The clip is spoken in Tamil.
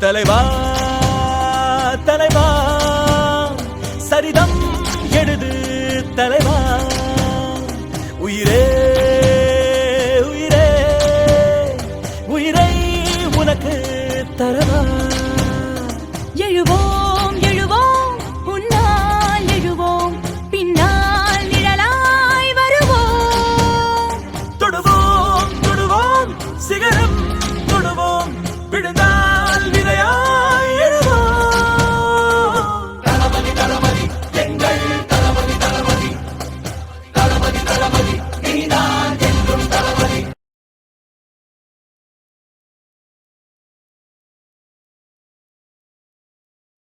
தலைவா தலைவா சரிதம் எழுது தலைவா. உயிரே உயிரே உயிரை உனக்கு தரவா.